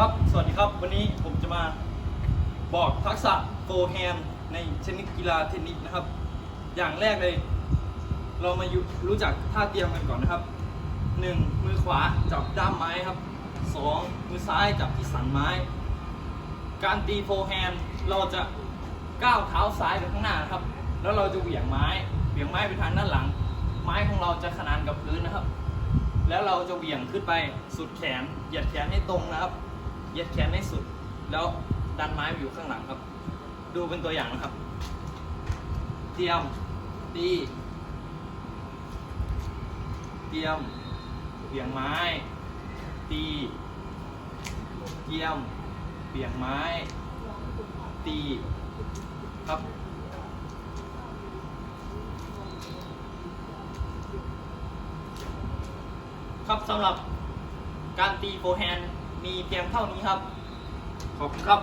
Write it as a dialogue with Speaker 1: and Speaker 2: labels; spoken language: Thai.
Speaker 1: ครับ สวัสดีครับ วันนี้ผมจะมาบอกทักษะโฟแฮนในชนิดกีฬาเทนนิสนะครับ อย่างแรกเลย เรามาอยู่รู้จักท่าเตรียมกันก่อนนะครับ 1. มือขวาจับด้ามไม้ครับ 2. มือซ้ายจับที่สันไม้ การตีโฟแฮนเราจะก้าวเท้าซ้ายไปข้างหน้าครับ แล้วเราจะเหวี่ยงไม้เหวี่ยงไม้ไปทางด้านหลัง ไม้ของเราจะขนานกับพื้นนะครับ แล้วเราจะเหวี่ยงขึ้นไปสุดแขนเหยียดแขนให้ตรงนะครับ เยียดแขนให้สุด แล้วดันไม้ไปอยู่ข้างหลังครับ ดูเป็นตัวอย่างนะครับ เตรียม ตี เตรียมเหวี่ยงไม้ ตี เตรียมเบี่ยงไม้ ตี ครับครับสำหรับการตีโฟแฮนด์ มีเพียงเท่านี้ครับ ขอบคุณครับ